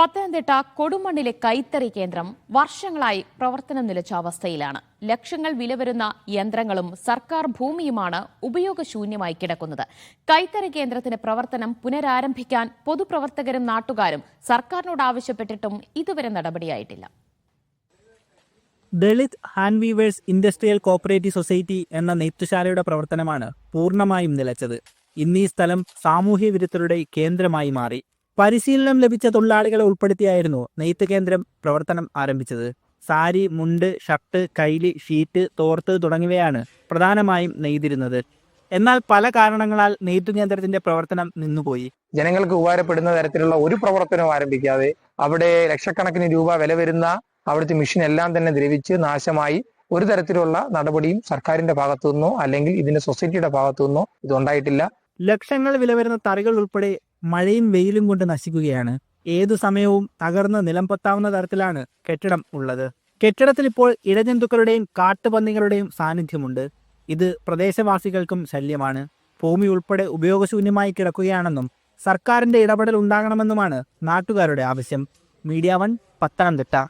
പത്തനംതിട്ട കൊടുമണ്ണിലെ കൈത്തറി കേന്ദ്രം വർഷങ്ങളായി പ്രവർത്തനം നിലച്ച അവസ്ഥയിലാണ്. ലക്ഷങ്ങൾ വില വരുന്ന യന്ത്രങ്ങളും സർക്കാർ ഭൂമിയുമാണ് ഉപയോഗശൂന്യമായി കിടക്കുന്നത്. കൈത്തറി കേന്ദ്രത്തിന്റെ പ്രവർത്തനം പുനരാരംഭിക്കാൻ പൊതുപ്രവർത്തകരും നാട്ടുകാരും സർക്കാരിനോട് ആവശ്യപ്പെട്ടിട്ടും ഇതുവരെ നടപടിയായിട്ടില്ല. Dalit hand weavers industrial cooperative society എന്ന നെയ്ത്തുശാലയുടെ പ്രവർത്തനമാണ് പൂർണമായും നിലച്ചത്. ഇന്ന് സ്ഥലം സാമൂഹ്യ വിരുദ്ധരുടെ കേന്ദ്രമായി മാറി. പരിശീലനം ലഭിച്ച തൊഴിലാളികളെ ഉൾപ്പെടുത്തിയായിരുന്നു നെയ്ത്ത് കേന്ദ്രം പ്രവർത്തനം ആരംഭിച്ചത്. സാരി മുണ്ട് ഷർട്ട് കൈലി ഷീറ്റ് തോർത്ത് തുടങ്ങിയവയാണ് പ്രധാനമായും നെയ്തിരുന്നത്. എന്നാൽ പല കാരണങ്ങളാൽ നെയ്ത്തു കേന്ദ്രത്തിന്റെ പ്രവർത്തനം നിന്നുപോയി. ജനങ്ങൾക്ക് ഉപകാരപ്പെടുന്ന തരത്തിലുള്ള ഒരു പ്രവർത്തനവും ആരംഭിക്കാതെ അവിടെ ലക്ഷക്കണക്കിന് രൂപ വില വരുന്ന അവിടുത്തെ മെഷീൻ എല്ലാം തന്നെ ദ്രവിച്ച് നാശമായി ഒരു തരത്തിലുള്ള നടപടിയും സർക്കാരിന്റെ ഭാഗത്തു നിന്നോ അല്ലെങ്കിൽ ഇതിന്റെ സൊസൈറ്റിയുടെ ഭാഗത്തു നിന്നോ ഇതുണ്ടായിട്ടില്ല. ലക്ഷങ്ങൾ വില വരുന്ന തറികൾ ഉൾപ്പെടെ മഴയും വെയിലും കൊണ്ട് നശിക്കുകയാണ്. ഏതു സമയവും തകർന്ന് നിലം പൊത്താവുന്ന തരത്തിലാണ് കെട്ടിടം ഉള്ളത്. കെട്ടിടത്തിൽ ഇപ്പോൾ ഇഴജന്തുക്കളുടെയും കാട്ടുപന്നികളുടെയും സാന്നിധ്യമുണ്ട്. ഇത് പ്രദേശവാസികൾക്കും ശല്യമാണ്. ഭൂമി ഉൾപ്പെടെ ഉപയോഗശൂന്യമായി കിടക്കുകയാണെന്നും സർക്കാരിന്റെ ഇടപെടൽ ഉണ്ടാകണമെന്നുമാണ് നാട്ടുകാരുടെ ആവശ്യം. Media one Pathanamthitta.